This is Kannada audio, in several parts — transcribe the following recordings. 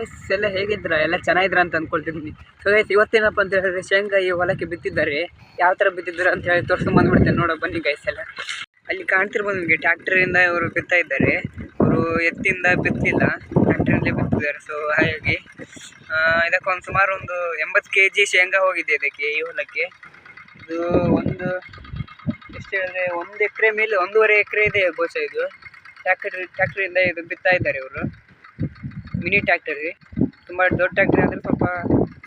ಗೈಸ್ ಎಲ್ಲ ಹೇಗಿದ್ರ? ಎಲ್ಲ ಚೆನ್ನಾಗಿದ್ರ ಅಂತ ಅಂದ್ಕೊಳ್ತಿದ್ದೀನಿ ಸೊ ಗೈಸ್ ಇವತ್ತೇನಪ್ಪ ಅಂತ ಹೇಳಿದ್ರೆ ಶೇಂಗಾ ಈ ಹೊಲಕ್ಕೆ ಬಿತ್ತಿದ್ದಾರೆ. ಯಾವ ಥರ ಬಿತ್ತಿದ್ದಾರೆ ಅಂತ ಹೇಳಿ ತೋರಿಸ್ಕೊಂಡು ಬಂದ್ಬಿಡ್ತೇನೆ ನೋಡೋ. ಬನ್ನಿ ಗೈಸ್ ಎಲ್ಲ. ಅಲ್ಲಿ ಕಾಣ್ತಿರ್ಬೋದು ನಿಮಗೆ ಟ್ಯಾಕ್ಟರಿಂದ ಇವರು ಬಿತ್ತಾ ಇದ್ದಾರೆ. ಅವರು ಎತ್ತಿಂದ ಬಿತ್ತಿಲ್ಲ. ಟ್ಯಾಕ್ಟರಲ್ಲೇ ಬಿತ್ತಿದ್ದಾರೆ. ಸೊ ಹಾಗಾಗಿ ಇದಕ್ಕೊಂದು ಸುಮಾರು ಒಂದು ಎಂಬತ್ತು ಕೆ ಜಿ ಶೇಂಗಾ ಹೋಗಿದೆ ಇದಕ್ಕೆ, ಈ ಹೊಲಕ್ಕೆ. ಇದು ಒಂದು, ಎಷ್ಟು ಹೇಳಿದ್ರೆ, ಒಂದು ಎಕರೆ ಮೇಲೆ ಒಂದೂವರೆ ಎಕರೆ ಇದೆ ಬಹುಶಃ ಇದು. ಟ್ಯಾಕ್ಟರ್ ಟ್ಯಾಕ್ಟ್ರಿಂದ ಇದು ಬಿತ್ತಾ ಇದ್ದಾರೆ ಇವರು. ಮಿನಿ ಟ್ಯಾಕ್ಟರ್ ತುಂಬ ದೊಡ್ಡ ಟ್ಯಾಕ್ಟರ್ ಅಂದರೆ ಸ್ವಲ್ಪ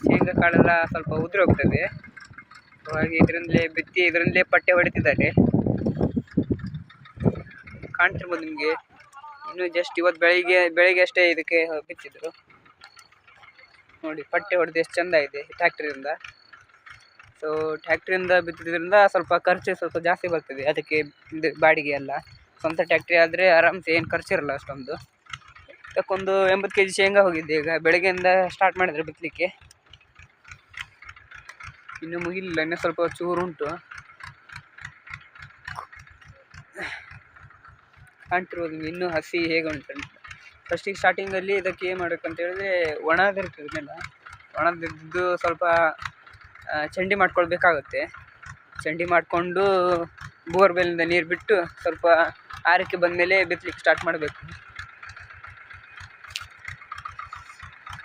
ಶೇಂಗಾ ಕಾಳೆಲ್ಲ ಸ್ವಲ್ಪ ಉದುರಿ ಹೋಗ್ತದೆ. ಹಾಗೆ ಇದರಿಂದಲೇ ಬಿತ್ತಿ, ಇದರಿಂದಲೇ ಪಟ್ಟೆ ಹೊಡಿತಿದ್ದಾರೆ. ಕಾಣ್ತಿರ್ಬೋದು ನಿಮಗೆ. ಇನ್ನು ಜಸ್ಟ್ ಇವತ್ತು ಬೆಳಿಗ್ಗೆ ಬೆಳಿಗ್ಗೆ ಅಷ್ಟೇ ಇದಕ್ಕೆ ಬಿತ್ತಿದ್ರು. ನೋಡಿ, ಪಟ್ಟೆ ಹೊಡೆದು ಎಷ್ಟು ಚೆಂದ ಇದೆ ಟ್ಯಾಕ್ಟ್ರಿಂದ ಸೊ ಟ್ಯಾಕ್ಟ್ರಿಂದ ಬಿತ್ತಿದ್ರಿಂದ ಸ್ವಲ್ಪ ಖರ್ಚು ಸ್ವಲ್ಪ ಜಾಸ್ತಿ ಬರ್ತದೆ. ಅದಕ್ಕೆ ಇದು ಬಾಡಿಗೆ ಎಲ್ಲ. ಸ್ವಂತ ಟ್ಯಾಕ್ಟ್ರಿ ಆದರೆ ಆರಾಮ್ಸೆ, ಏನು ಖರ್ಚಿರಲ್ಲ ಅಷ್ಟೊಂದು. ಇದಕ್ಕೊಂದು ಎಂಬತ್ತು ಕೆ ಜಿ ಶೇಂಗಾ ಹೋಗಿದ್ದೆ. ಈಗ ಬೆಳಗ್ಗೆಯಿಂದ ಸ್ಟಾರ್ಟ್ ಮಾಡಿದ್ರೆ ಬಿತ್ತಲಿಕ್ಕೆ ಇನ್ನೂ ಮುಗಿಲಿಲ್ಲ, ಇನ್ನೂ ಸ್ವಲ್ಪ ಚೂರು ಉಂಟು. ಕಾಣ್ತಿರ್ಬೋದು ಇನ್ನೂ ಹಸಿ ಹೇಗೆ ಉಂಟು ಫಸ್ಟಿಗೆ ಸ್ಟಾರ್ಟಿಂಗಲ್ಲಿ ಇದಕ್ಕೆ ಏನು ಮಾಡ್ಬೇಕಂತ ಹೇಳಿದ್ರೆ ಒಣದಿರ್ತದೆ ಮೇಲೆ. ಒಣದಿದ್ದು ಸ್ವಲ್ಪ ಚಂಡಿ ಮಾಡ್ಕೊಳ್ಬೇಕಾಗುತ್ತೆ. ಚಂಡಿ ಮಾಡಿಕೊಂಡು ಬೋರ್ವೆಲ್ನಿಂದ ನೀರು ಬಿಟ್ಟು ಸ್ವಲ್ಪ ಆರಕ್ಕೆ ಬಂದಮೇಲೆ ಬಿತ್ತಲಿಕ್ಕೆ ಸ್ಟಾರ್ಟ್ ಮಾಡಬೇಕು.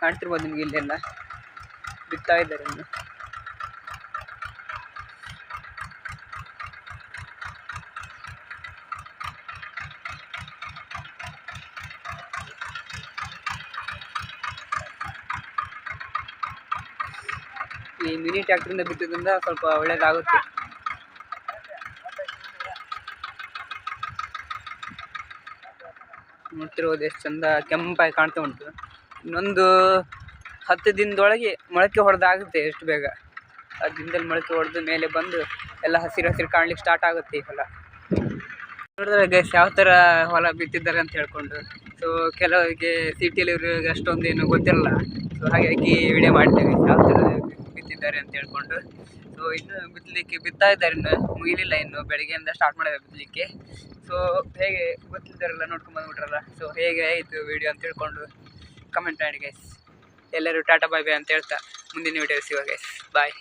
ಕಾಣ್ತಿರ್ಬೋದು ನಿಮಗೆ ಇಲ್ಲೆಲ್ಲ? ಬಿತ್ತಾ ಇದ್ದಾರೆ ಈ ಮಿನಿ ಟ್ಯಾಕ್ಟ್ರಿಂದ ಬಿತ್ತಿದ್ರಿಂದ ಸ್ವಲ್ಪ ಒಳ್ಳೇದಾಗುತ್ತೆ. ನೋಡ್ತಿರೋದು ಎಷ್ಟು ಚಂದ ಕೆಂಪಾಗಿ ಕಾಣ್ತಾ ಉಂಟು. ಇನ್ನೊಂದು ಹತ್ತು ದಿನದೊಳಗೆ ಮೊಳಕೆ ಹೊಡೆದಾಗುತ್ತೆ ಎಷ್ಟು ಬೇಗ. ಆ ದಿನದಲ್ಲಿ ಮೊಳಕೆ ಹೊಡೆದು ಮೇಲೆ ಬಂದು ಎಲ್ಲ ಹಸಿರು ಹಸಿರು ಕಾಣ್ಲಿಕ್ಕೆ ಸ್ಟಾರ್ಟ್ ಆಗುತ್ತೆ ಈ ಹೊಲ. ನೋಡಿದ್ರೆ ಗೈಸ್ ಯಾವ ಥರ ಹೊಲ ಬಿತ್ತಿದ್ದಾರೆ ಅಂತ ಹೇಳ್ಕೊಂಡು. ಸೊ ಕೆಲವರಿಗೆ ಇವ್ರಿಗೆ ಅಷ್ಟೊಂದು ಏನು ಗೊತ್ತಿರಲ್ಲ. ಸೊ ಹಾಗಾಗಿ ವಿಡಿಯೋ ಮಾಡ್ತೇವೆ ಯಾವ ಥರ ಬಿತ್ತಿದ್ದಾರೆ ಅಂತ ಹೇಳ್ಕೊಂಡು. ಸೊ ಇನ್ನು ಬಿತ್ತಲಿಕ್ಕೆ ಬಿತ್ತಾ ಇದ್ದಾರೆ, ಇನ್ನು ಮುಗಿಲಿಲ್ಲ ಇನ್ನು ಬೆಳಗ್ಗೆಯಿಂದ ಸ್ಟಾರ್ಟ್ ಮಾಡಿದ್ದಾರೆ ಬಿತ್ತಲಿಕ್ಕೆ. ಸೊ ಹೇಗೆ ಗೊತ್ತಿದ್ದಾರಲ್ಲ ನೋಡ್ಕೊಂಡು ಬಂದ್ಬಿಟ್ರಲ್ಲ. ಸೊ ಹೇಗೆ ಆಯಿತು ವಿಡಿಯೋ ಅಂತ ಹೇಳ್ಕೊಂಡು. ಕಮೆಂಟ್ ಮಾಡಿ ಗೈಸ್ ಎಲ್ಲರೂ ಟಾಟಾ ಬಾಯ್ ಬಾಯ್ ಅಂತ ಹೇಳ್ತಾ ಮುಂದಿನ ವಿಡಿಯೋ ಸಿಗುವ ಗೈಸ್ ಬಾಯ್